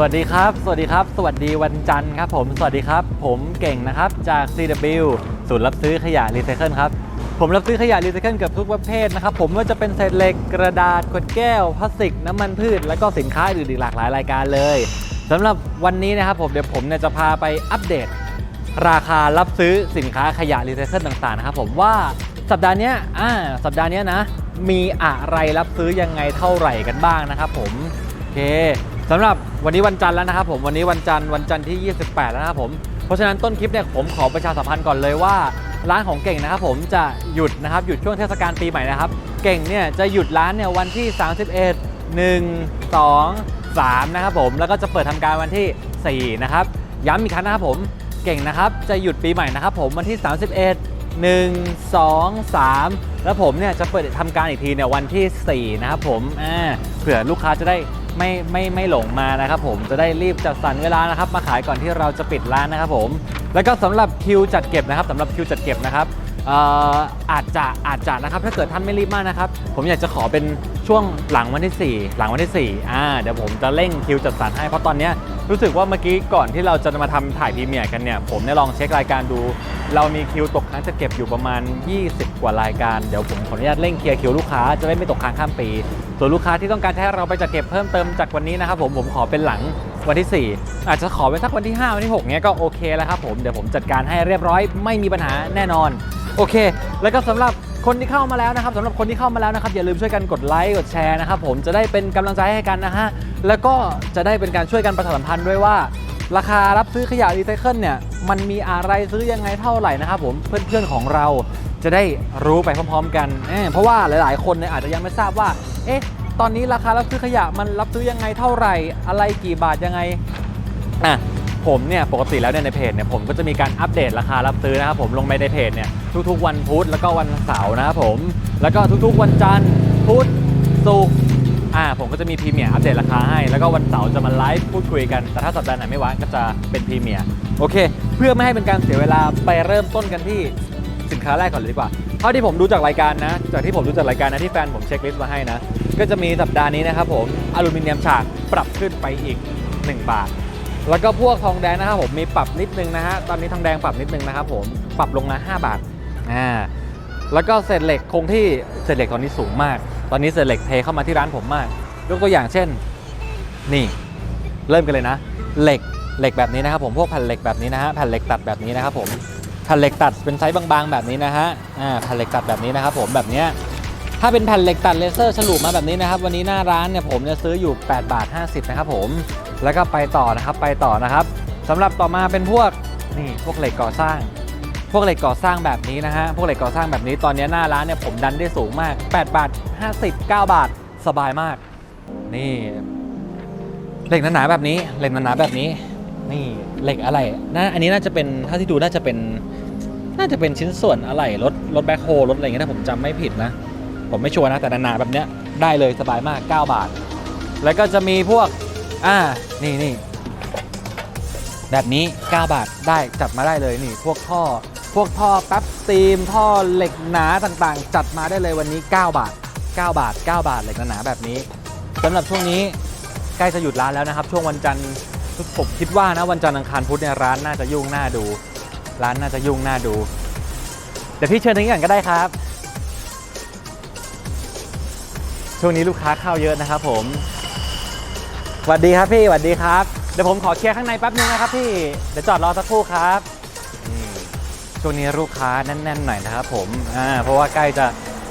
สวัสดีครับ สวัสดีครับ สวัสดีวันจันทร์ครับผม สวัสดีครับ ผมเก่งนะครับจาก CW ศูนย์รับซื้อขยะรีไซเคิลครับ ผมรับซื้อขยะรีไซเคิลเกือบทุกประเภทนะครับ ผมไม่ว่าจะเป็นเศษเหล็กกระดาษขวดแก้วพลาสติกน้ำมันพืช แล้วก็สินค้าอื่นอีกหลากหลายรายการเลยสำหรับวันนี้นะครับผมเดี๋ยวผมเนี่ยจะพาไปอัปเดต ราคารับซื้อสินค้าขยะรีไซเคิลต่างๆนะครับผมว่าสัปดาห์นี้อ่าสัปดาห์นี้นะ มีอะไรรับซื้อยังไงเท่าไหร่กันบ้างนะครับผมโอเค สำหรับวันนี้วันจันทร์แล้วนะครับผมวันนี้วันจันทร์วันจันทร์ที่ 28 แล้วนะครับผมเพราะฉะนั้นต้นคลิปเนี่ยผมขอประชาสัมพันธ์ก่อนเลยว่า ร้านของเก่งนะครับผมจะหยุดนะครับหยุดช่วงเทศกาลปีใหม่นะครับ เก่งเนี่ยจะหยุดร้านเนี่ยวันที่ 31 1 2 3นะครับผมแล้วก็จะเปิดทำการวันที่ 4 นะครับ ย้ำอีกครั้งนะครับผมเก่งนะครับจะหยุดปีใหม่นะครับผมวันที่ 31 1 2 3 แล้วผมเนี่ยจะเปิดทำการอีกทีเนี่ยวันที่ 4 นะครับผมเผื่อลูกค้าจะได้ ไม่ไม่ไม่หลงมานะครับผมจะได้รีบจัดสรรเวลานะครับ มาขายก่อนที่เราจะปิดร้านนะครับผม แล้วก็สำหรับคิวจัดเก็บนะครับสำหรับคิวจัดเก็บนะครับอาจจะอาจจะนะครับถ้าเกิดท่านไม่รีบมากนะครับ ผมอยากจะขอเป็นช่วงหลังวันที่ 4 หลังวันที่4อ่าเดี๋ยวผมจะเร่งคิวจัดสรรให้เพราะตอนนี้รู้สึกว่าเมื่อกี้ก่อนที่เราจะมาทำถ่ายพรีเมียร์กันเนี่ยผมได้ลองเช็ครายการดู เรามีคิวตกค้างจะเก็บอยู่ประมาณ 20 กว่ารายการ เดี๋ยวผมขออนุญาตเร่งเคลียร์คิวลูกค้าจะได้ไม่ตกค้างข้ามปี ส่วนลูกค้าที่ต้องการให้เราไปจัดเก็บเพิ่มเติมจากวันนี้นะครับผมผมขอเป็นหลังวันที่ 4 อาจจะขอเป็นสักวันที่ 5 วันที่6เนี้ยก็โอเคแล้วครับผมเดี๋ยวผมจัดการให้เรียบร้อยไม่มีปัญหาแน่นอน โอเค แล้วก็สำหรับคนที่เข้ามาแล้วนะครับสำหรับคนที่เข้ามาแล้วนะครับอย่าลืมช่วยกันกดไลค์กดแชร์นะครับผมจะได้เป็นกำลังใจให้กันนะฮะแล้วก็จะได้เป็นการช่วยกันประชาสัมพันธ์ด้วยว่า ราคารับซื้อขยะรีไซเคิลเนี่ยมันมีอะไรซื้อยังไงเท่าไหร่นะครับผมเพื่อนๆของเราจะได้รู้ไปพร้อม ๆ กันเเพราะว่าหลาย ๆ คนเนี่ยอาจจะยังไม่ทราบว่า เอ๊ะ ตอนนี้ราคารับซื้อขยะมันรับซื้อยังไงเท่าไหร่ อะไรกี่บาทยังไง อะ ผมเนี่ยปกติแล้วเนี่ยในเพจเนี่ยผมก็จะมีการอัปเดตราคารับซื้อนะครับผมลงไปในเพจเนี่ยทุกๆ วันพุธแล้วก็วันเสาร์นะครับผม แล้วก็ทุกๆ วันจันทร์พุธศุกร์อ่าผมก็จะมีพรีเมียร์อัปเดตราคาให้ แล้วก็วันเสาร์จะมาไลฟ์พูดคุยกัน แต่ถ้าสัปดาห์ไหนไม่ว่างก็จะเป็นพรีเมียร์โอเค เพื่อไม่ให้เป็นการเสียเวลาไปเริ่มต้นกันที่สินค้าแรกก่อนเลยดีกว่า เท่าที่ผมดูจากรายการนะ จากที่ผมดูจากรายการนะที่แฟนผมเช็คลิสต์มาให้นะ ก็จะมีสัปดาห์นี้นะครับผมอลูมิเนียมฉากปรับขึ้นไปอีก 1 บาท แล้วก็พวกทองแดงนะครับผมมีปรับนิดนึงนะฮะ ตอนนี้ทองแดงปรับนิดนึงนะครับผม ปรับลงมา5บาท อ่า แล้วก็เศษเหล็กคงที่เศษเหล็กตอนนี้สูงมาก ตอนนี้เศษเหล็กเทเข้ามาที่ร้านผมมาก ยกตัวอย่างเช่น นี่ เริ่มกันเลยนะ เหล็ก เหล็กแบบนี้นะครับผม พวกแผ่นเหล็กแบบนี้นะฮะ แผ่นเหล็กตัดแบบนี้นะครับผม แผ่นเหล็กตัดเป็นไซส์บางๆ แบบนี้นะฮะอ่าแผ่นเหล็กตัดแบบนี้นะครับผมแบบเนี้ยถ้าเป็นแผ่นเหล็กตัดเลเซอร์ฉลุมาแบบนี้นะครับ วันนี้หน้าร้านเนี่ยผมจะซื้ออยู่ 8 บาท 50 นะครับผมแล้วก็ไปต่อนะครับไปต่อนะครับสำหรับต่อมาเป็นพวกนี่พวกเหล็กก่อสร้าง พวกเหล็กก่อสร้างแบบนี้นะฮะพวกเหล็กก่อสร้างแบบนี้ตอนนี้หน้าร้านเนี่ยผมดันได้สูงมาก 8 บาท50 9บาทสบายมาก นี่เหล็กหนาๆแบบนี้เหล็กหนาๆแบบนี้ นี่เหล็กอะไรน่าอันนี้น่าจะเป็นถ้าที่ดูน่าจะเป็นน่าจะเป็นชิ้นส่วนอะไรรถรถแบ็คโฮรถอะไรเงี้ยถ้าผมจำไม่ผิดนะ ผมไม่ชัวร์นะแต่หนาๆแบบเนี้ยได้เลยสบายมาก 9 บาท แล้วก็จะมีพวกอ่านี่นี่แบบนี้ 9 บาทได้จัดมาได้เลยนี่ พวกท่อ พวกท่อแป๊บสตีม ท่อเหล็กหนาต่างๆ จัดมาได้เลยวันนี้ 9 บาท 9 บาท 9 บาทเหล็กหนาๆแบบนี้สำหรับช่วงนี้ใกล้จะหยุดร้านแล้วนะครับ ช่วงวันจันทร์ ผมคิดว่านะวันจันทร์อังคารพุธเนี่ยร้านน่าจะยุ่งหน่าดู ร้านน่าจะยุ่งหน่าดู เดี๋ยวพี่เชิญทางนี้ก่อนก็ได้ครับ ช่วงนี้ลูกค้าเข้าเยอะนะครับผมสวัสดีครับพี่สวัสดีครับ เดี๋ยวผมขอเคลียร์ข้างในแป๊บนึงนะครับพี่ เดี๋ยวจอดรอสักครู่ครับช่วงนี้ลูกค้าแน่นๆหน่อยนะครับผมอ่าเพราะว่าใกล้จะ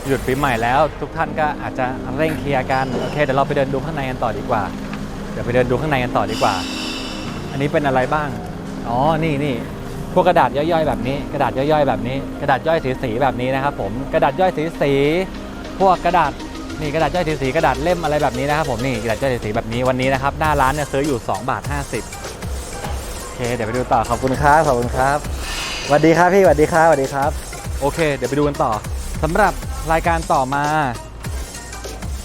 หยุดปีใหม่แล้ว ทุกท่านก็อาจจะเร่งเคลียร์กัน โอเคเดี๋ยวเราไปเดินดูข้างในกันต่อดีกว่า เดี๋ยวไปเดินดูข้างในกันต่อดีกว่า นนี้เป็นอะไรบ้าง อ๋อ นี่นี่พวกกระดาษย่อยๆแบบนี้ กระดาษย่อยๆแบบนี้ กระดาษย่อยสีๆแบบนี้นะครับผม กระดาษย่อยสีๆพวกกระดาษนี่กระดาษย่อยสีๆกระดาษเล่มอะไรแบบนี้นะครับผมนี่กระดาษย่อยสีๆแบบนี้วันนี้นะครับหน้าร้านเนี่ยซื้ออยู่2บาท50โอเค เดี๋ยวไปดูต่อขอบคุณครับขอบคุณครับสวัสดีครับพี่สวัสดีครับสวัสดีครับ โอเค เดี๋ยวไปดูกันต่อสำหรับรายการต่อมา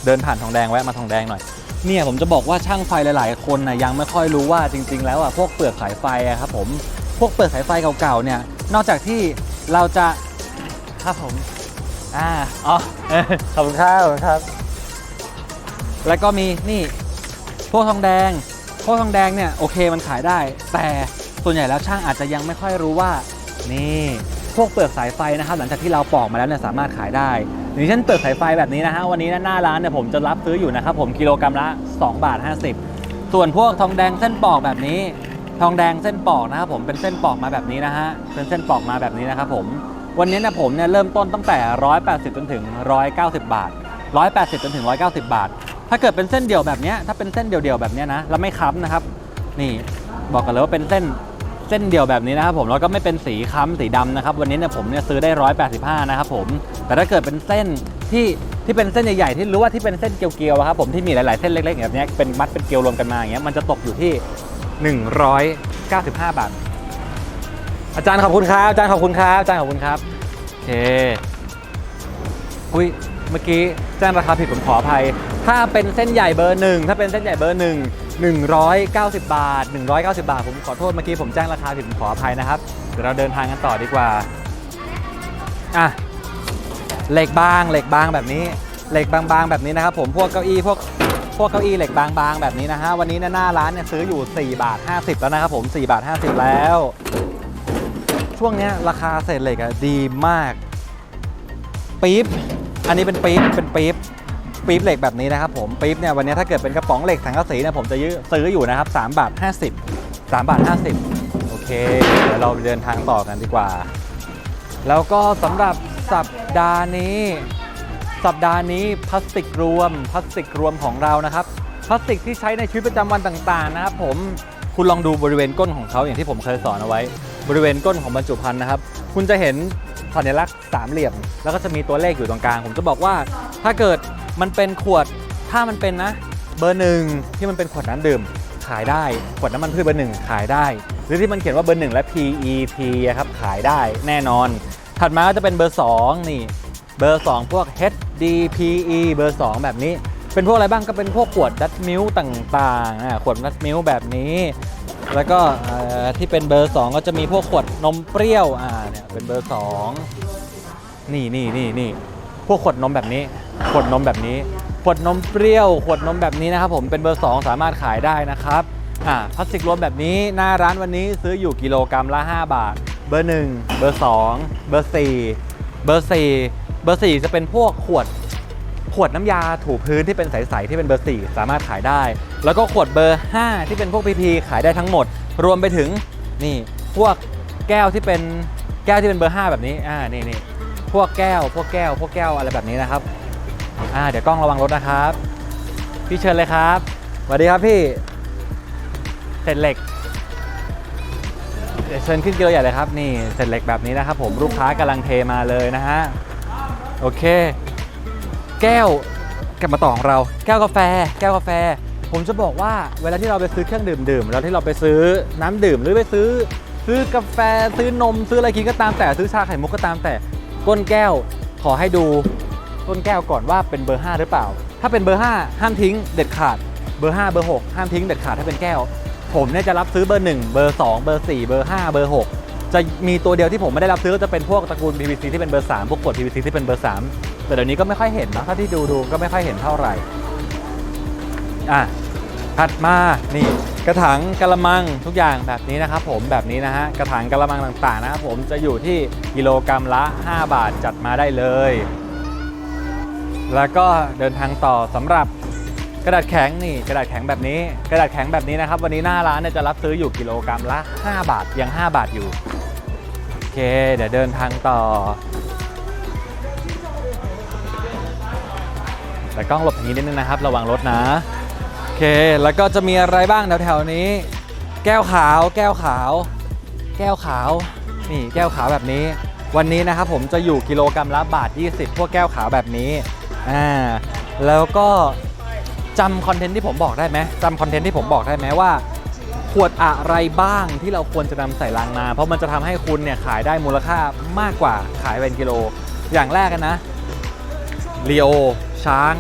เดินผ่านทองแดงแวะมาทองแดงหน่อย เนี่ยผมจะบอกว่าช่างไฟหลาย ๆ คนนะยังไม่ค่อยรู้ว่าจริง ๆ แล้วอะพวกเปลือกสายไฟอะครับผมพวกเปลือกสายไฟเก่าๆเนี่ยนอกจากที่เราจะครับผมอ่าอ๋อขอบคุณครับขอบคุณครับ แล้วก็มีนี่พวกทองแดงพวกทองแดงเนี่ยโอเคมันขายได้ แต่ส่วนใหญ่แล้วช่างอาจจะยังไม่ค่อยรู้ว่านี่พวกเปลือกสายไฟนะครับ หลังจากที่เราปอกมาแล้วเนี่ยสามารถขายได้ อย่างเช่นเปลือกสายไฟแบบนี้นะฮะวันนี้หน้าร้านเนี่ยผมจะรับซื้ออยู่นะครับผมกิโลกรัมละ 2 บาท 50 ส่วนพวกทองแดงเส้นปอกแบบนี้ ทองแดงเส้นปอกนะครับผมเป็นเส้นปอกมาแบบนี้นะฮะเป็นเส้นปอกมาแบบนี้นะครับผมวันนี้เนี่ยผมเนี่ยเริ่มต้นตั้งแต่ 180จนถึง 190 บาท 180จนถึง 190 บาท ถ้าเกิดเป็นเส้นเดี่ยวแบบนี้ถ้าเป็นเส้นเดี่ยวๆแบบนี้นะแล้วไม่ค้ำนะครับนี่บอกกันเลยว่าเป็นเส้น เส้นเดี่ยวแบบนี้นะครับผมแล้วก็ไม่เป็นสีค้ำสีดำนะครับวันนี้เนี่ยผมเนี่ยซื้อได้ 185 นะครับผมแต่ถ้าเกิดเป็นเส้นที่ที่เป็นเส้นใหญ่ๆที่รู้ว่าที่เป็นเส้นเกลียวๆครับผมที่มีหลายๆเส้นเล็กๆแบบนี้เป็นมัดเป็นเกลียวรวมกันมาอย่างเงี้ยมันจะตกอยู่ที่ 195 บาท อาจารย์ขอบคุณครับอาจารย์ขอบคุณครับอาจารย์ขอบคุณครับโอเคอุ้ยเมื่อกี้แจ้งราคาผิดผมขออภัย ถ้าเป็นเส้นใหญ่เบอร์หนึ่งถ้าเป็นเส้นใหญ่เบอร์หนึ่ง 190 บาท 190 บาท ผมขอโทษเมื่อกี้ผมแจ้งราคาผิดผมขออภัยนะครับ เดี๋ยวเราเดินทางกันต่อดีกว่า อะ เหล็กบาง เหล็กบางแบบนี้ เหล็กบางๆแบบนี้นะครับผม พวกเก้าอี้พวกพวกเก้าอี้เหล็กบางๆแบบนี้นะฮะ วันนี้หน้าร้านเนี่ยซื้ออยู่ 4 บาท 50 แล้วนะครับผม 4 บาท 50 แล้ว ช่วงเนี้ยราคาเศษเหล็กอะดีมาก ปี๊บ อันนี้เป็นปี๊บ เป็นปี๊บ ปี๊บเหล็กแบบนี้นะครับผมปี๊บเนี่ยวันนี้ถ้าเกิดเป็นกระป๋องเหล็กสังกะสีเนี่ยผมจะยื้อซื้ออยู่นะครับ3บาท50 3บาท50 โอเคเดี๋ยวเราเดินทางต่อกันดีกว่า แล้วก็สำหรับสัปดาห์นี้ สัปดาห์นี้พลาสติกรวมพลาสติกรวมของเรานะครับพลาสติกที่ใช้ในชีวิตประจำวันต่างๆนะครับผมคุณลองดูบริเวณก้นของเขาอย่างที่ผมเคยสอนเอาไว้ บริเวณก้นของบรรจุภัณฑ์นะครับ คุณจะเห็นสัญลักษณ์สามเหลี่ยม แล้วก็จะมีตัวเลขอยู่ตรงกลาง ผมจะบอกว่าถ้าเกิด มันเป็นขวดถ้ามันเป็นนะเบอร์หนึ่งที่มันเป็นขวดน้ำดื่มขายได้ ขวดน้ำมันพืชเบอร์หนึ่งขายได้ หรือที่มันเขียนว่าเบอร์หนึ่งและ PET ครับขายได้แน่นอน ถัดมาก็จะเป็นเบอร์2นี่เบอร์2พวก HDPE เบอร์2แบบนี้ เป็นพวกอะไรบ้างก็เป็นพวกขวดดัตมิลต่างๆขวดดัตมิลแบบนี้แล้วก็ที่เป็นเบอร์ 2 ก็จะมีพวกขวดนมเปรี้ยวอ่าเนี่ยเป็นเบอร์ 2 นี่นี่นี่นี่พวกขวดนมแบบนี้ ขวดนมแบบนี้ ขวดนมเปรี้ยว ขวดนมแบบนี้นะครับผมเป็นเบอร์ 2 สามารถขายได้นะครับอ่าพลาสติกรวมแบบนี้หน้าร้านวันนี้ซื้ออยู่กิโลกรัมละ 5 บาท เบอร์ 1 เบอร์ 2 เบอร์ 4 เบอร์ 4 เบอร์ 4 จะเป็นพวกขวดขวดน้ำยาถูพื้นที่เป็นใสๆที่เป็นเบอร์4สามารถขายได้ แล้วก็ขวดเบอร์ 5 ที่เป็นพวกพีพีขายได้ทั้งหมด รวมไปถึงนี่พวกแก้วที่เป็นแก้วที่เป็นเบอร์ 5 แบบนี้อ่านี่นี่พวกแก้ว พวกแก้ว พวกแก้วอะไรแบบนี้นะครับ อ่าเดี๋ยวกล้องระวังรถนะครับ พี่เชิญเลยครับสวัสดีครับพี่เศษเหล็กเดี๋ยวเชิญขึ้นเกลียวใหญ่เลยครับนี่เศษเหล็กแบบนี้นะครับ ผมลูกค้ากำลังเทมาเลยนะฮะโอเค แก้วกลับมาต่อของเรา แก้วกาแฟ แก้วกาแฟ ผมจะบอกว่าเวลาที่เราไปซื้อเครื่องดื่มดื่มแล้วที่เราไปซื้อน้ำดื่มหรือไปซื้อ ซื้อกาแฟซื้อนมซื้ออะไรกินก็ตามแต่ซื้อชาไข่มุกก็ตามแต่ก้นแก้วขอให้ดู ต้นแก้วก่อนว่าเป็นเบอร์ 5 หรือเปล่า ถ้าเป็นเบอร์ 5 ห้ามทิ้งเด็ดขาด เบอร์ 5 เบอร์ 6 ห้ามทิ้งเด็ดขาดถ้าเป็นแก้ว ผมเนี่ยจะรับซื้อเบอร์ 1 เบอร์ 2 เบอร์ 4 เบอร์ 5 เบอร์ 6 จะมีตัวเดียวที่ผมไม่ได้รับซื้อก็จะเป็นพวกตระกูล PVC ที่เป็นเบอร์ 3 พวกขวด PVC ที่เป็นเบอร์ 3 แต่เดี๋ยวนี้ก็ไม่ค่อยเห็นนะถ้าที่ดูดูก็ไม่ค่อยเห็นเท่าไหร่อะถัดมานี่กระถางกระมังทุกอย่างแบบนี้นะครับผมแบบนี้นะฮะกระถางกระมังต่างๆนะครับผมจะอยู่ที่กิโลกรัมละ 5 บาทจัดมาได้เลย แล้วก็เดินทางต่อสำหรับกระดาษแข็งนี่กระดาษแข็งแบบนี้ กระดาษแข็งแบบนี้นะครับ วันนี้หน้าร้านเนี่ยจะรับซื้ออยู่กิโลกรัมละ 5 บาทยัง 5 บาทอยู่ โอเค เดี๋ยวเดินทางต่อ แต่กล้องหลบอย่างนี้นิดนึงนะครับ ระวังรถนะ โอเค แล้วก็จะมีอะไรบ้างแถวๆนี้ แก้วขาว แก้วขาว แก้วขาว นี่แก้วขาวแบบนี้ วันนี้นะครับผมจะอยู่กิโลกรัมละบาท 20 พวกแก้วขาวแบบนี้ อ่าแล้วก็จำคอนเทนต์ที่ผมบอกได้ไหมจำคอนเทนต์ที่ผมบอกได้ไหมว่า ขวดอะไรบ้างที่เราควรจะนำใส่ลังนาเพราะมันจะทำให้คุณเนี่ยขายได้มูลค่ามากกว่าขายเป็นกิโล อย่างแรกกันนะเรีโอช้าง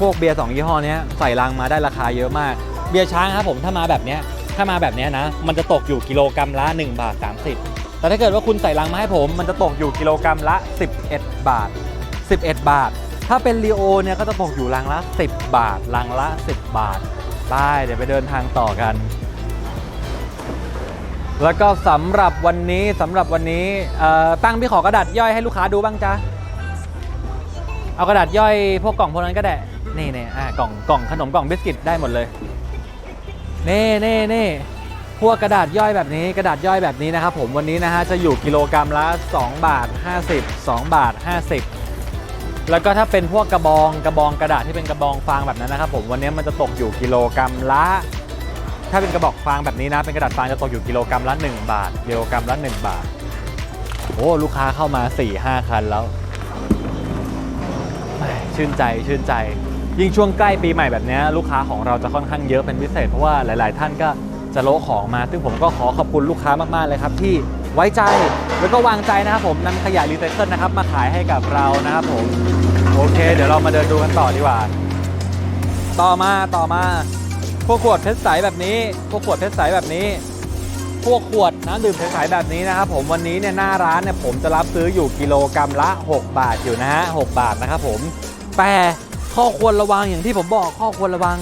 พวกเบียร์สองยี่ห้อนี้ใส่ลังมาได้ราคาเยอะมาก เบียร์ช้างครับผมถ้ามาแบบนี้ถ้ามาแบบนี้นะ มันจะตกอยู่กิโลกรัมละ1บาท30 แต่ถ้าเกิดว่าคุณใส่ลังมาให้ผม มันจะตกอยู่กิโลกรัมละ 11 บาท 11 บาท ถ้าเป็นลีโอเนี่ยก็จะตกอยู่ลังละ 10 บาท ลังละ 10 บาทบายเดี๋ยวไปเดินทางต่อกัน แล้วก็สำหรับวันนี้สำหรับวันนี้ตั้งพี่ขอกระดาษย่อยให้ลูกค้าดูบ้างจ้าเอากระดาษย่อยพวกกล่องพวกนั้นก็ได้นี่นี่อ่ากล่องกล่องขนมกล่องบิสกิตได้หมดเลยนี่นี่นี่พวกกระดาษย่อยแบบนี้กระดาษย่อยแบบนี้นะครับผมวันนี้นะฮะจะอยู่กิโลกรัมละ 2 บาท 50 2 บาท 50 แล้วก็ถ้าเป็นพวกกระบองกระบองกระดาษที่เป็นกระบองฟางแบบนั้นนะครับผมวันนี้มันจะตกอยู่กิโลกรัมละ ถ้าเป็นกระบอกฟางแบบนี้นะ เป็นกระดาษฟางจะตกอยู่กิโลกรัมละ 1 บาทกิโลกรัมละ 1 บาท โอ้ลูกค้าเข้ามา 4-5คันแล้วชื่นใจชื่นใจ ยิ่งช่วงใกล้ปีใหม่แบบนี้ลูกค้าของเราจะค่อนข้างเยอะเป็นพิเศษเพราะว่าหลาย ๆ ท่านก็จะโละของมา ซึ่งผมก็ขอขอบคุณลูกค้ามาก ๆ เลยครับที่ ไว้ใจแล้วก็วางใจนะครับผมนำขยะรีไซเคิลนะครับมาขายให้กับเรานะครับผมโอเค เดี๋ยวเรามาเดินดูกันต่อดีกว่า ต่อมาต่อมาพวกขวดเพชรใสแบบนี้ พวกขวดเพชรใสแบบนี้ พวกขวดน้ำดื่มใสแบบนี้นะครับผมวันนี้เนี่ยหน้าร้านเนี่ยผมจะรับซื้ออยู่กิโลกรัมละ 6 บาทอยู่นะฮะ6บาทนะครับผมแต่ข้อควรระวังอย่างที่ผมบอกข้อควรระวัง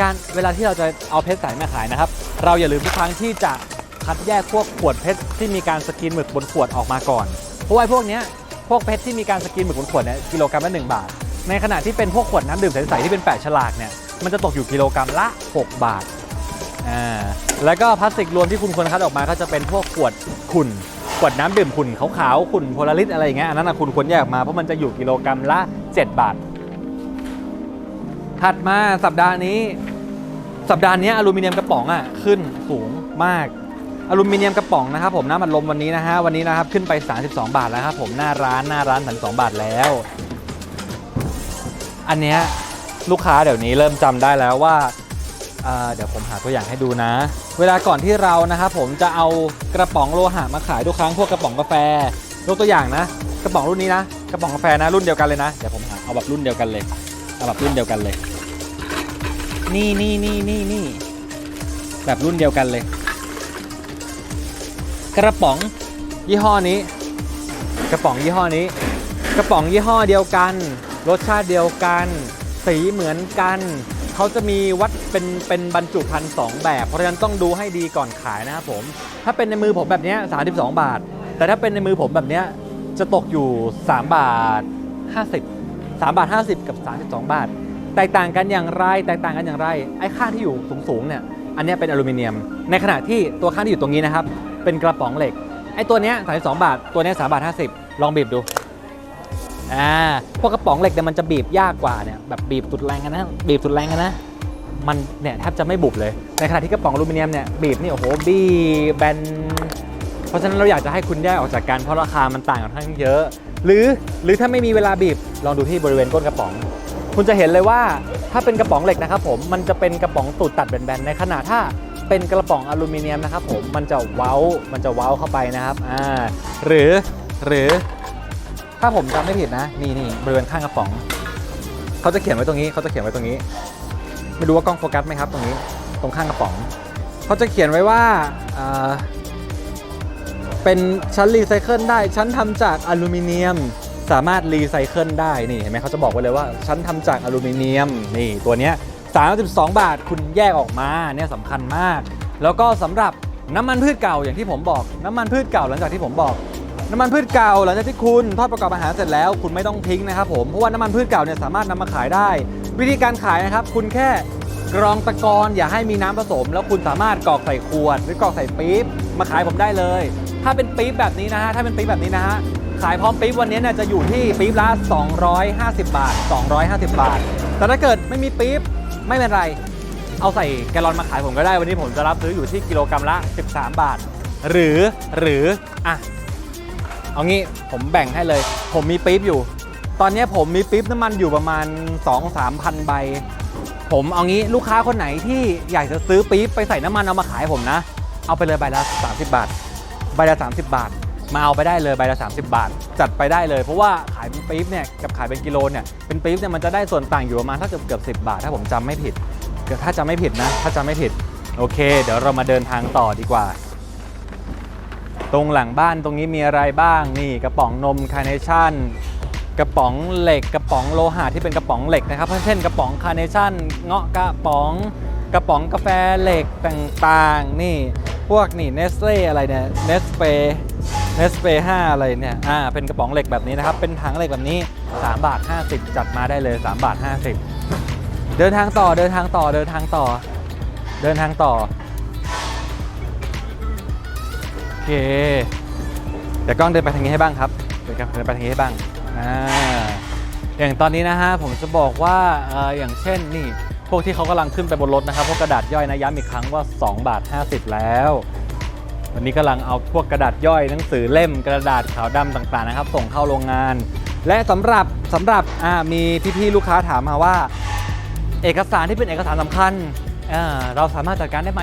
การเวลาที่เราจะเอาเพชรใสมาขายนะครับ เราอย่าลืมทุกครั้งที่จะ คัดแยกพวกขวดเพชรที่มีการสกรีนหมึกบนขวดออกมาก่อนเพราะว่าพวกเนี้ยพวกเพชรที่มีการสกรีนหมึกบนขวดเนี่ยกิโลกรัมละ1บาท ในขณะที่เป็นพวกขวดน้ำดื่มใสๆที่เป็นแปะฉลากเนี่ยมันจะตกอยู่กิโลกรัมละ 6 บาทอ่าแล้วก็พลาสติกรวมที่คุณควรคัดออกมาก็จะเป็นพวกขวดขุ่นขวดน้ำดื่มขุ่นขาวๆขุ่นโพลาริสอะไรอย่างเงี้ยอันนั้นนะคุณควรแยกออกมาเพราะมันจะอยู่กิโลกรัมละ 7 บาท ถัดมาสัปดาห์นี้ สัปดาห์นี้อลูมิเนียมกระป๋องอะขึ้นสูงมาก อลูมิเนียมกระป๋องนะครับผมน้ำมันลมวันนี้นะฮะวันนี้นะครับขึ้นไป 32 บาทแล้วครับผมหน้าร้านหน้าร้าน32บาทแล้ว อันเนี้ยลูกค้าเดี๋ยวนี้เริ่มจำได้แล้วว่าอ่าเดี๋ยวผมหาตัวอย่างให้ดูนะ เวลาก่อนที่เรานะครับผมจะเอากระป๋องโลหะมาขายทุกครั้งพวกกระป๋องกาแฟยกตัวอย่างนะ กระป๋องรุ่นนี้นะกระป๋องกาแฟนะรุ่นเดียวกันเลยนะเดี๋ยวผมหาเอาแบบรุ่นเดียวกันเลยเอาแบบรุ่นเดียวกันเลย นี่นี่นี่นี่นี่แบบรุ่นเดียวกันเลย กระป๋องยี่ห้อนี้ กระป๋องยี่ห้อนี้ กระป๋องยี่ห้อเดียวกัน รสชาติเดียวกัน สีเหมือนกัน เขาจะมีวัดเป็นเป็นบรรจุภัณฑ์สองแบบ เพราะฉะนั้นต้องดูให้ดีก่อนขายนะครับผม ถ้าเป็นในมือผมแบบนี้ย32 บาท แต่ถ้าเป็นในมือผมแบบนี้จะตกอยู่ 3 บาท 50 3 บาท 50 กับ 32 บาท แตกต่างกันอย่างไร แตกต่างกันอย่างไร ไอ้ข้าที่อยู่สูงๆเนี่ย อันนี้เป็นอลูมิเนียม ในขณะที่ตัวข้างที่อยู่ตรงนี้นะครับ เป็นกระป๋องเหล็ก ไอ้ตัวเนี้ย32บาท ตัวเนี้ย3บาท 50 ลองบีบดู อ่า พวกกระป๋องเหล็กเนี่ยมันจะบีบยากกว่าเนี่ย แบบบีบสุดแรงกันนะ บีบสุดแรงกันนะ มันเนี่ยแทบจะไม่บุบเลย ในขณะที่กระป๋องอลูมิเนียมเนี่ยบีบนี่โอ้โห บีบแบน เพราะฉะนั้นเราอยากจะให้คุณแยกออกจากกันเพราะราคามันต่างกันค่อนข้างเยอะ หรือ หรือถ้าไม่มีเวลาบีบ ลองดูที่บริเวณก้นกระป๋อง คุณจะเห็นเลยว่า ถ้าเป็นกระป๋องเหล็กนะครับผมมันจะเป็นกระป๋องตูดตัดแบนๆในขณะถ้าเป็นกระป๋องอลูมิเนียมนะครับผมมันจะเว้ามันจะเว้าเข้าไปนะครับอ่าหรือหรือ ถ้าผมจำไม่ผิดนะนี่นี่บริเวณข้างกระป๋องเขาจะเขียนไว้ตรงนี้เขาจะเขียนไว้ตรงนี้ ไม่รู้ว่ากล้องโฟกัสไหมครับตรงนี้ตรงข้างกระป๋องเขาจะเขียนไว้ว่าอ่าเป็นชั้นรีไซเคิลได้ชั้นทำจากอลูมิเนียม สามารถรีไซเคิลได้นี่เห็นไหมเขาจะบอกไว้เลยว่าชั้นทำจากอลูมิเนียมนี่ตัวเนี้ย32 บาทคุณแยกออกมาเนี่ยสำคัญมาก แล้วก็สำหรับน้ำมันพืชเก่าอย่างที่ผมบอก น้ำมันพืชเก่าหลังจากที่ผมบอก น้ำมันพืชเก่าหลังจากที่คุณทอดประกอบอาหารเสร็จแล้ว คุณไม่ต้องทิ้งนะครับผมเพราะว่าน้ำมันพืชเก่าเนี่ยสามารถนำมาขายได้ วิธีการขายนะครับ คุณแค่กรองตะกอนอย่าให้มีน้ำผสม แล้วคุณสามารถกรอกใส่ขวด หรือกรอกใส่ปี๊บมาขายผมได้เลย ถ้าเป็นปี๊บแบบนี้นะฮะถ้าเป็นปี๊บแบบนี้นะฮะ ขายพร้อมปี๊บวันนี้เนี่ยจะอยู่ที่ปี๊บละ 250 บาท 250 บาท แต่ถ้าเกิดไม่มีปี๊บไม่เป็นไร เอาใส่แกลลอนมาขายผมก็ได้ วันนี้ผมจะรับซื้ออยู่ที่กิโลกรัมละ 13 บาท หรือหรืออะเอางี้ผมแบ่งให้เลย ผมมีปี๊บอยู่ ตอนนี้ผมมีปี๊บน้ำมันอยู่ประมาณ 2-3พันใบ ผมเอางี้ลูกค้าคนไหนที่อยากจะซื้อปี๊บไปใส่น้ำมันเอามาขายผมนะ เอาไปเลยใบละ 30 บาท ใบละ 30 บาท มาเอาไปได้เลยใบละ 30 บาท จัดไปได้เลย เพราะว่าขายเป็นปี๊บเนี่ยกับขายเป็นกิโลเนี่ยเป็นปี๊บเนี่ยมันจะได้ส่วนต่างอยู่ประมาณถ้าเกือบเกือบสิบาท ถ้าผมจำไม่ผิดถ้าจำไม่ผิดนะ ถ้าจำไม่ผิดโอเค เดี๋ยวเรามาเดินทางต่อดีกว่า ตรงหลังบ้านตรงนี้มีอะไรบ้างนี่กระป๋องนมคาร์เนชั่นกระป๋องเหล็กกระป๋องโลหะที่เป็นกระป๋องเหล็กนะครับเช่นกระป๋องคาร์เนชั่นเงาะกระป๋อง กระป๋องกาแฟเหล็กต่างๆ นี่พวกนี่เนสเล่อะไรเนี่ยเนสเปเนสเป5อะไรเนี่ยอ่าเป็นกระป๋องเหล็กแบบนี้นะครับ เป็นถังเหล็กแบบนี้ 3 บาท 50 จัดมาได้เลย 3 บาท 50 เดินทางต่อเดินทางต่อเดินทางต่อ เดินทางต่อโอเคเดี๋ยวกล้องเดินไปทางนี้ให้บ้างครับเดินเดินไปทางนี้ให้บ้างอ่าอย่างตอนนี้นะฮะผมจะบอกว่าเอออย่างเช่นนี่ พวกที่เขากำลังขึ้นไปบนรถนะครับ พวกกระดาษย่อยนะย้ำอีกครั้งว่า 2 บาท 50 แล้ว วันนี้กำลังเอาพวกกระดาษย่อยหนังสือเล่มกระดาษขาวดำต่างๆนะครับ ส่งเข้าโรงงาน และสำหรับสำหรับอ่ามีพี่ๆลูกค้าถามมาว่า เอกสารที่เป็นเอกสารสำคัญเอ่อเราสามารถจัดการได้ไหม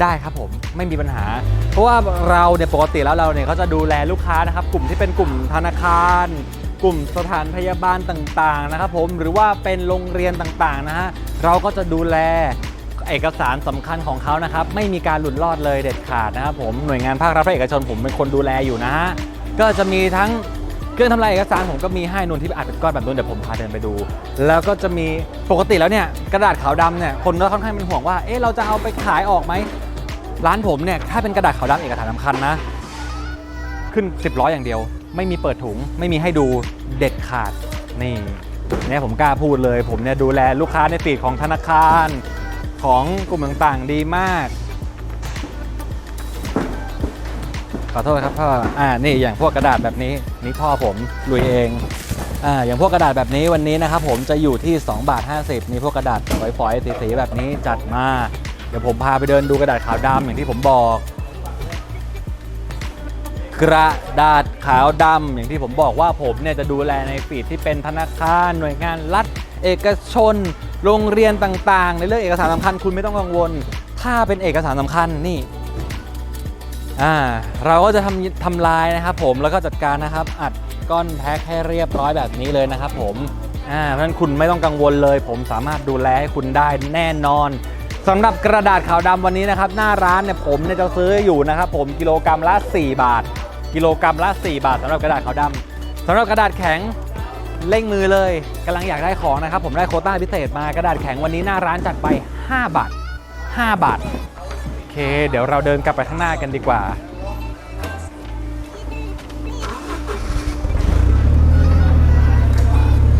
ได้ครับผมไม่มีปัญหา เพราะว่าเราเนี่ยปกติแล้วเราเนี่ยก็จะดูแลลูกค้านะครับ กลุ่มที่เป็นกลุ่มธนาคาร กลุ่มสถานพยาบาลต่างๆนะครับผมหรือว่าเป็นโรงเรียนต่างๆนะฮะเราก็จะดูแลเอกสารสำคัญของเขานะครับไม่มีการหลุดรอดเลยเด็ดขาดนะครับผมหน่วยงานภาครัฐภาคเอกชนผมเป็นคนดูแลอยู่นะฮะก็จะมีทั้งเครื่องทำลายเอกสารผมก็มีให้นนที่อาจเป็นก้อนแบบนู้นเดี๋ยวผมพาเดินไปดู แล้วก็จะมีปกติแล้วเนี่ยกระดาษขาวดำเนี่ยคนก็ค่อนข้างเป็นห่วงว่าเอ๊ะเราจะเอาไปขายออกไหมร้านผมเนี่ยถ้าเป็นกระดาษขาวดำเอกสารสำคัญนะ ขึ้น 10ร้อยอย่างเดียว ไม่มีเปิดถุง ไม่มีให้ดูเด็ดขาดนี่เนี่ยผมกล้าพูดเลย ผมเนี่ยดูแลลูกค้าในปีของธนาคาร ของกลุ่มต่างๆดีมาก ขอโทษครับพ่ออ่านี่อย่างพวกกระดาษแบบนี้ นี่พ่อผมลุยเองอ่าอย่างพวกกระดาษแบบนี้วันนี้นะครับผมจะอยู่ที่2บาท50มีพวกกระดาษฝอยๆสีๆแบบนี้จัดมา เดี๋ยวผมพาไปเดินดูกระดาษขาวดำอย่างที่ผมบอก กระดาษขาวดำอย่างที่ผมบอกว่าผมเนี่ยจะดูแลในฟีดที่เป็นธนาคารหน่วยงานรัฐ เอกชน โรงเรียนต่างๆ ในเรื่องเอกสารสำคัญคุณไม่ต้องกังวล ถ้าเป็นเอกสารสำคัญนี่อ่าเราก็จะทำทำลายนะครับผมแล้วก็จัดการนะครับอัดก้อนแพ็คให้เรียบร้อยแบบนี้เลยนะครับผมอ่าเพราะฉะนั้นคุณไม่ต้องกังวลเลย ผมสามารถดูแลให้คุณได้แน่นอนสำหรับกระดาษขาวดำวันนี้นะครับ หน้าร้านเนี่ยผมเนี่ยจะซื้ออยู่นะครับผมกิโลกรัมละ 4 บาท กิโลกรัมละ 4 บาทสำหรับกระดาษขาวดำสำหรับกระดาษแข็งเร่งมือเลยกำลังอยากได้ของนะครับ ผมได้โคต้าพิเศษมากระดาษแข็งวันนี้หน้าร้านจัดไป 5 บาท 5 บาท โอเค เดี๋ยวเราเดินกลับไปข้างหน้ากันดีกว่า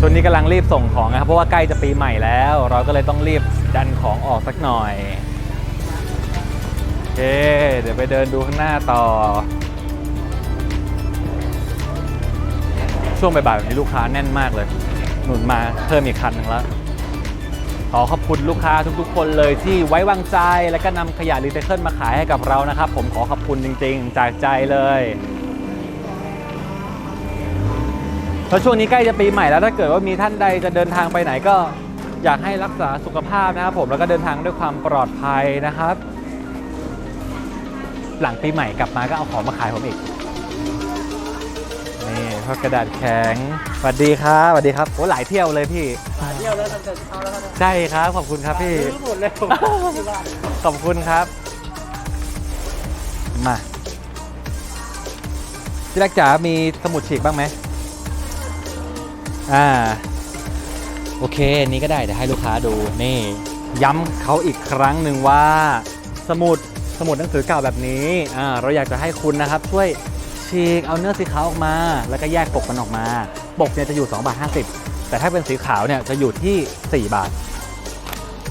ช่วงนี้กำลังรีบส่งของนะครับ เพราะว่าใกล้จะปีใหม่แล้ว เราก็เลยต้องรีบดันของออกสักหน่อย โอเค เดี๋ยวไปเดินดูข้างหน้าต่อ ช่วงบ่ายๆแบบนี้ลูกค้าแน่นมากเลย หนุนมาเพิ่มอีกคันหนึงแล้วขอขอบคุณลูกค้าทุกๆ คนเลยที่ไว้วางใจและก็นำขยะรีไซเคิลมาขายให้กับเรานะครับ ผมขอขอบคุณจริงๆ จากใจเลยเพราะช่วงนี้ใกล้จะปีใหม่แล้วถ้าเกิดว่ามีท่านใดจะเดินทางไปไหนก็อยากให้รักษาสุขภาพนะครับผมแล้วก็เดินทางด้วยความปลอดภัยนะครับ หลังปีใหม่กลับมาก็เอาของมาขายผมอีก นี่พวกกระดาษแข็งสวัสดีครับสวัสดีครับโอ้หลายเที่ยวเลยพี่ เที่ยวแล้วตั้งแต่เช้าแล้วครับใช่ครับขอบคุณครับพี่ ซื้อหมดเลยผมที่บ้านขอบคุณครับ มาพี่รักจ๋ามีสมุดฉีกบ้างไหมอ่า โอเคนี้ก็ได้เดี๋ยวให้ลูกค้าดูนี่ ย้ำเขาอีกครั้งหนึ่งว่า สมุดสมุดหนังสือเก่าแบบนี้อ่าเราอยากจะให้คุณนะครับ ช่วย ฉีกเอาเนื้อสีขาวออกมา แล้วก็แยกปกมันออกมา ปกเนี่ยจะอยู่2บาท50 แต่ถ้าเป็นสีขาวเนี่ยจะอยู่ที่ 4 บาท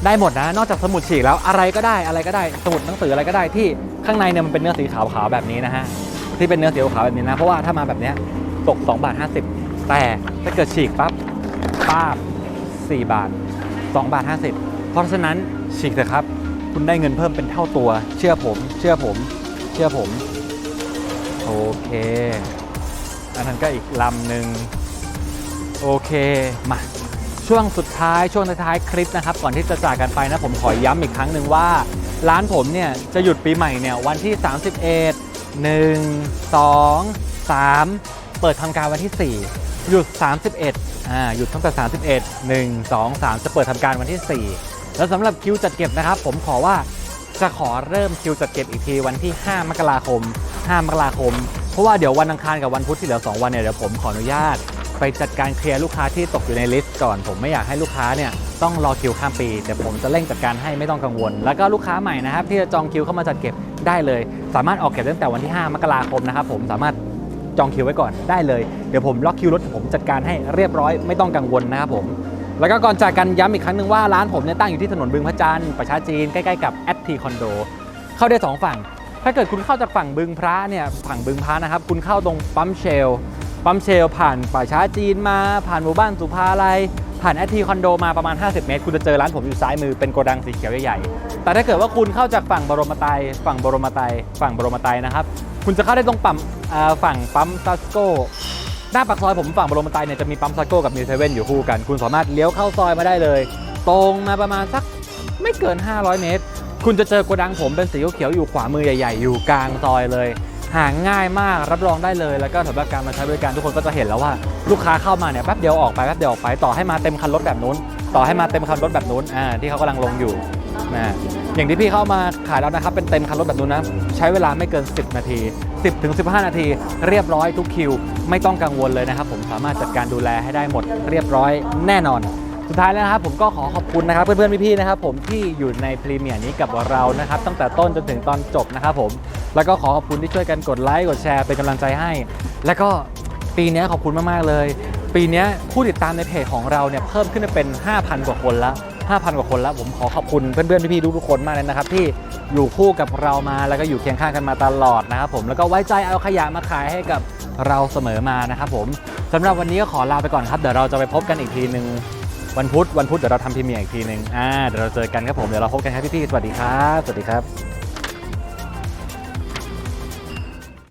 ได้หมดนะ นอกจากสมุดฉีกแล้วอะไรก็ได้อะไรก็ได้สมุดหนังสืออะไรก็ได้ที่ข้างในเนี่ยมันเป็นเนื้อสีขาวๆแบบนี้นะฮะที่เป็นเนื้อสีขาวแบบนี้นะเพราะว่าถ้ามาแบบเนี้ยตก2บาท50 แต่ถ้าเกิดฉีกปั๊บป้าบ4บาท2บาท50 เพราะฉะนั้นฉีกเถอะครับ คุณได้เงินเพิ่มเป็นเท่าตัว เชื่อผม เชื่อผม เชื่อผม โอเค อันนั้นก็อีกลำหนึ่งโอเค มาช่วงสุดท้ายช่วงท้ายคลิปนะครับ ก่อนที่จะจากกันไปนะผมขอย้ำอีกครั้งหนึ่งว่า ร้านผมเนี่ยจะหยุดปีใหม่เนี่ยวันที่ 31 1 2 3 เปิดทำการวันที่ 4 หยุด 31อ่าหยุดตั้งแต่ 31 1 2 3 จะเปิดทำการวันที่ 4 แล้วสำหรับคิวจัดเก็บนะครับ ผมขอว่าจะขอเริ่มคิวจัดเก็บอีกทีวันที่ 5 มกราคม 5 มกราคม เพราะว่าเดี๋ยววันอังคารกับวันพุธที่เหลือ 2 วันเนี่ยเดี๋ยวผมขออนุญาต ไปจัดการเคลียร์ลูกค้าที่ตกอยู่ในลิสต์ก่อนผมไม่อยากให้ลูกค้าเนี่ยต้องรอคิวข้ามปีเดี๋ยวผมจะเร่งจัดการให้ไม่ต้องกังวล แล้วก็ลูกค้าใหม่นะครับที่จะจองคิวเข้ามาจัดเก็บได้เลย สามารถออกเก็บตั้งแต่วันที่ 5 มกราคมนะครับผมสามารถจองคิวไว้ก่อนได้เลย เดี๋ยวผมล็อกคิวรถผมจัดการให้เรียบร้อยไม่ต้องกังวลนะครับผม แล้วก็ก่อนจากกันย้ำอีกครั้งหนึ่งว่าร้านผมเนี่ยตั้งอยู่ที่ถนนบึงพระจันทร์ประชาจีนใกล้ๆกับแอตทีคอนโด เข้าได้สองฝั่ง ถ้าเกิดคุณเข้าจากฝั่งบึงพระเนี่ยฝั่งบึงพระนะครับ คุณเข้าตรงปั๊มเชลปั๊มเชลผ่านป่าช้าจีนมาผ่านหมู่บ้านสุภาลัยผ่านแอทีคอนโดมาประมาณ 50 เมตร คุณจะเจอร้านผมอยู่ซ้ายมือเป็นโกดังสีเขียวใหญ่ๆ แต่ถ้าเกิดว่าคุณเข้าจากฝั่งบรมไตฝั่งบรมไตฝั่งบรมไตนะครับ คุณจะเข้าได้ตรงปั๊มฝั่งปั๊มซัสโกหน้าปากซอยผมฝั่งบรมไตเนี่ยจะมีปั๊มซัสโกกับมิวเซเว่นอยู่คู่กัน คุณสามารถเลี้ยวเข้าซอยมาได้เลย ตรงมาประมาณสักไม่เกิน 500 เมตร คุณจะเจอโกดังผมเป็นสีเขียวอยู่ขวามือใหญ่ ๆ อยู่กลางซอยเลย หาง่ายมากรับรองได้เลย แล้วก็สำหรับการมาใช้บริการทุกคนก็จะเห็นแล้วว่าลูกค้าเข้ามาเนี่ยแป๊บเดียวออกไปแป๊บเดียวออกไปต่อให้มาเต็มคันรถแบบนู้น ต่อให้มาเต็มคันรถแบบนู้นอ่าที่เขากำลังลงอยู่นะอย่างที่พี่เข้ามาขายแล้วนะครับเป็นเต็มคันรถแบบนู้นนะใช้เวลาไม่เกิน 10 นาที 10ถึง15 นาที เรียบร้อยทุกคิว ไม่ต้องกังวลเลยนะครับผมสามารถจัดการดูแลให้ได้หมดเรียบร้อยแน่นอน สุดท้ายแล้วนะครับผมก็ขอขอบคุณนะครับเพื่อนๆพี่ๆนะครับผมที่อยู่ในพรีเมียร์นี้กับเรานะครับตั้งแต่ต้นจนถึงตอนจบนะครับผมแล้วก็ขอขอบคุณที่ช่วยกันกดไลค์กดแชร์เป็นกำลังใจให้ แล้วก็ปีนี้ขอบคุณมากๆเลย ปีนี้ผู้ติดตามในเพจของเราเนี่ยเพิ่มขึ้นเป็น 5,000 กว่าคนละ5,000 กว่าคนแล้วผมขอขอบคุณเพื่อนๆพี่ๆทุกๆคนมากเลยนะครับที่อยู่คู่กับเรามาแล้วก็อยู่เคียงข้างกันมาตลอดนะครับผมแล้วก็ไว้ใจเอาขยะมาขายให้กับเราเสมอมานะครับผมสำหรับวันนี้ก็ขอลาไปก่อนครับเดี๋ยวเราจะไปพบกันอีกทีหนึ่ง วันพุธวันพุธเดี๋ยวเราทำพรีเมียร์อีกทีหนึ่งอ่าเดี๋ยวเราเจอกันครับผมเดี๋ยวเราพบกันครับพี่ๆสวัสดีครับสวัสดีครับ